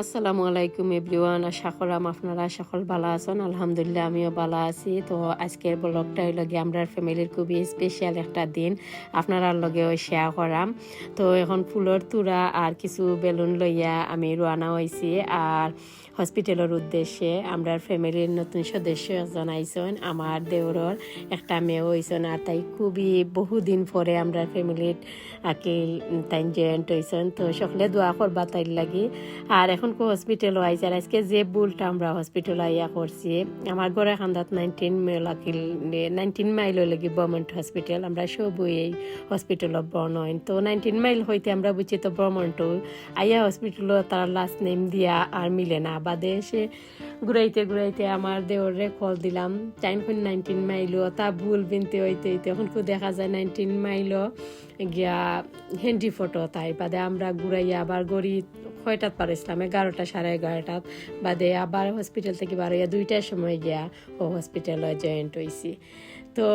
আসসালামু আলাইকুম এভরিওয়ান, আশা করাম আপনারা সকল ভালো আছেন। আলহামদুলিল্লাহ, আমিও ভালো আছি। তো আজকের ব্লগটা হইল গিয়ে আমরা ফ্যামিলির খুবই স্পেশাল একটা দিন। আপনারা লগেও শেয়ার করাম। তো এখন ফুলের তুরা আর কিছু বেলুন লইয়া আমি রওনা হয়েছি আর হসপিটালের উদ্দেশ্যে আমরা ফ্যামিলির নতুন সদস্য একজন আইসন আমার দেওরর একটা মেয়েও হয়েছেন আর তাই খুবই বহুদিন পরে আমরা ফ্যামিলির আকিল তাই জয়েন্ট হয়েছেন তো সকলে দোয়া করবা তাই লাগি। আর এখন কো হসপিটালও আই আর আজকে যে বুলটা আমরা হসপিটাল আইয়া করছি, আমার ঘরে খান্দাত নাইনটিন মাইল আকিল নাইনটিন মাইল লাগি গভর্নমেন্ট হসপিটাল আমরা সবই এই হসপিটালত বর্ণ তো নাইনটিন মাইল হইতে আমরা বুঝছি তো ব্রহ্মণ্ড আইয়া হসপিটাল তার লাস্ট নেম দিয়া আর মিলে না। বাদে এসে ঘুরাইতে ঘুরাইতে আমার দেওরে কল দিলাম। টাইম কোন নাইনটিন মাইলও তা ভুল বিনতে হইতে হইতে এখন কো দেখা যায় নাইনটিন মাইলও গিয়া হেন্ডি ফটো তাই, বাদে আমরা ঘুরাইয়া আবার গড়ি কয়টাত পারিছিলাম এগারোটা সাড়ে এগারোটাত বাদে আবার হসপিটাল থেকে বার হইয়া দুইটার সময় গিয়া ও হসপিটালে জয়েন্ট হয়েছি তো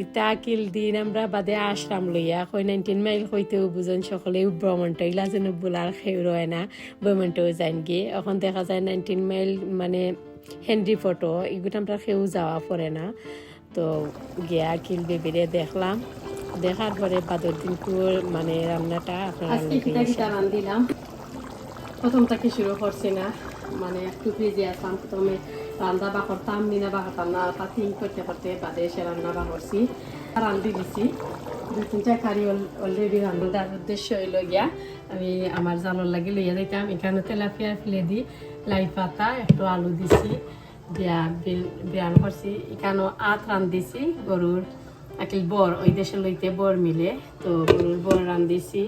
ইটা কিল দিন আমরা বাদে আসলাম লইয়া, কই নাইনটিন মাইল হইতেও বুঝেন সকলে ভ্রমণটা ইলা যেন বোলার খেউ রয় না, ভ্রমণটাও যাইন গিয়ে। এখন দেখা যায় নাইনটিন মাইল মানে হেনরি ফটো এগুলো আমরা খেউ যাওয়া পড়ে না তো গিয়া কিল বেবিরে দেখলাম দেখার পরে বাদর দিনকুর মানে রান্নাটা আপনারা রান্ধিলাম প্রথম থেকে শুরু করছি না মানে একটু ফ্রিজে আসলাম প্রথমে রান্না বা করতাম মিনা বা করতাম না পাতি করতে করতে বাদে এসে রান্না বা করছি রান্ধি দিছি দুই তিনটা কারি। অলরেডি রান্নার উদ্দেশ্য হইল গিয়া আমি আমার জালর লাগি লইয়া দিতাম এখানে তেলাপিয়া ফেলে দি, লাই পাতা, একটু আলু দিছি, দিয়া বিরান করছি। এখানেও আত রান্ধিছি, গরুর আকিল বর, ওই দেশে লইতে বর মিলে। তো গরুর বর রান্ধিছি,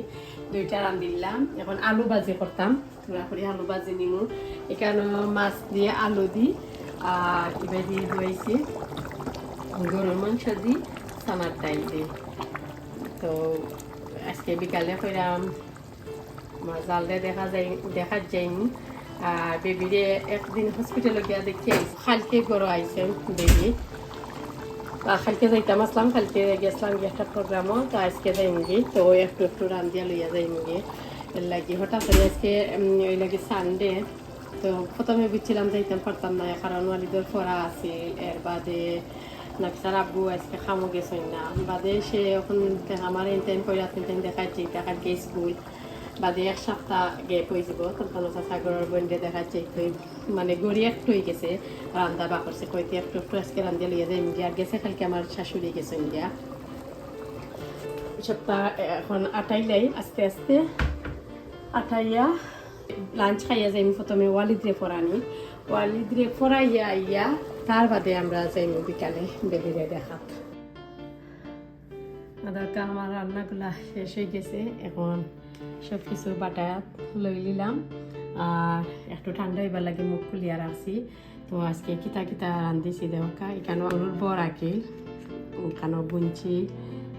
দুইটা রান্ধিলাম। এখন আলু ভাজি করতাম পুরা করে আলু ভাজি নিমু। এখানে মাছ দিয়ে আলু দি, আর কিবা দিয়ে ধুয়েছি গরুর মাংস দি সানার ডাইল দি। তো আজকে বিকালে কইরাম জালদে দেখা যাই দেখা যাইনি আর বেবিরে একদিন হসপিটালে গিয়া দেখি আইছি কালকে গরু আইছেন বেবি। কালকে যাইতাম আসলাম, কালকে গেছিলাম গিয়ে একটা প্রোগ্রামও তো আজকে যাইমগি। তো একটু একটু রান্ধিয়া লইয়া যাইমগি। এর লাগি হঠাৎ করে আজকে ওই লাগি সানডে তো প্রথমে বুঝছিলাম যাইতাম পারতাম না, কারণ ওয়ালিদের পড়া আছে। এর বাদে নাকসার আব্বু, আজকে খামো গেছেন না। বাদে সে এখন আমার এন টাইম করে তিন টাইম দেখাচ্ছি দেখাচ্ছি স্কুল বাদে এক সপ্তাহ গ্যাপ হয়ে যাব তখন সাগরের বন্ধে দেখাচ্ছি মানে গড়ি একটু হয়ে গেছে, রান্দা বা করছে। কইতে একটু একটু আজকে রান্ধে লইয়া যাই ইন্ডিয়া গেছে কালকে আমার শাশুড়ি গেছে ইন্ডিয়া। সপ্তাহ এখন আটাইলাই আস্তে আস্তে আটাইয়া লাঞ্চ খাইয়া যাইম প্রথমে ওয়ালিদরে পড়ানি। ওয়ালিদরে পড়াইয়া আইয়া তার বাদে আমরা যাইম বিকালে বেবিরে দেখাত। আদারকা আমার রান্নাগুলা শেষ হয়ে গেছে, এখন সব কিছু বাটায়াত লই নিলাম আর একটু ঠান্ডা হইবার লাগে মুখ খুলিয়া রাখছি তো আজকে কিতা কিতা রান্ধিছি দেওয়া এখানে গরুর বর আকিল এখানে বুনছি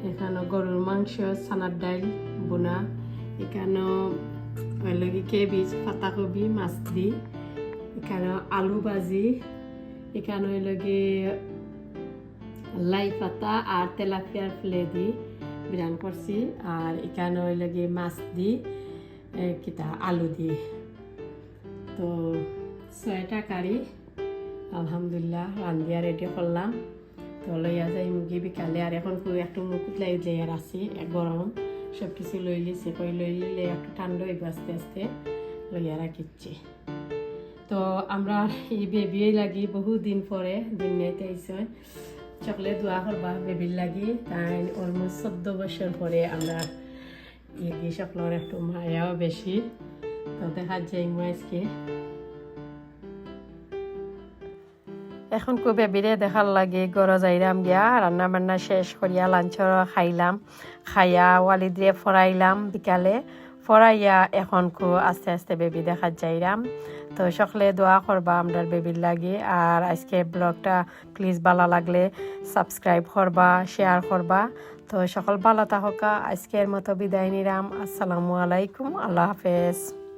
এখানে গরুর মাংস সানার ডাইল বোনা এখানে লগে কেবিজ পাতাকবি মাছ দি। এখানে আলু ভাজি, এখানে লগে লাই পাতা আর তেলাপিয়ার ফ্লে দি, বিরান করছি। আর এখানে ওই লাগে মাছ দি কিতা, আলু দি। তো ছয়টা কারি, আলহামদুলিল্লাহ, রান্ধিয়া রেডি করলাম। তো লইয়া যাই মুগি বিকালে। আর এখন একটু মুখ লাই লেয়ার আছি গরম। সব কিছু লই লিছি কই লই লিলে একটু ঠান্ডা হইব আস্তে আস্তে, লইয়া রাখিচ্ছি। তো আমরা এই বেবি লাগি বহুদিন পরে দুনিয়াতে আইসে চকলেট দোয়া করবা বেবির লাগি। তাই অলমোস্ট চোদ্দ বছর পরে আমরা ইয়ে সকলের একটু মায়াও বেশি। তো দেখা যায় আজকে। এখন কো বেবিরে দেখার লাগে গড় যাইরাম গিয়া রান্না বান্না শেষ করিয়া লাঞ্চর খাইলাম, খাইয়া ওয়ালিদরে ফরাইলাম বিকালে। ফরাইয়া এখন কো আস্তে আস্তে বেবি দেখার যাইরাম তো সকলে দোয়া করবা আমরার বেবির লাগে। আর আজকে ব্লগটা প্লিজ ভালো লাগলে সাবস্ক্রাইব করবা শেয়ার করবা। তো সকল ভালো থাকা আজকের মতো বিদায় নিলাম। আসসালামু আলাইকুম, আল্লাহ হাফেজ।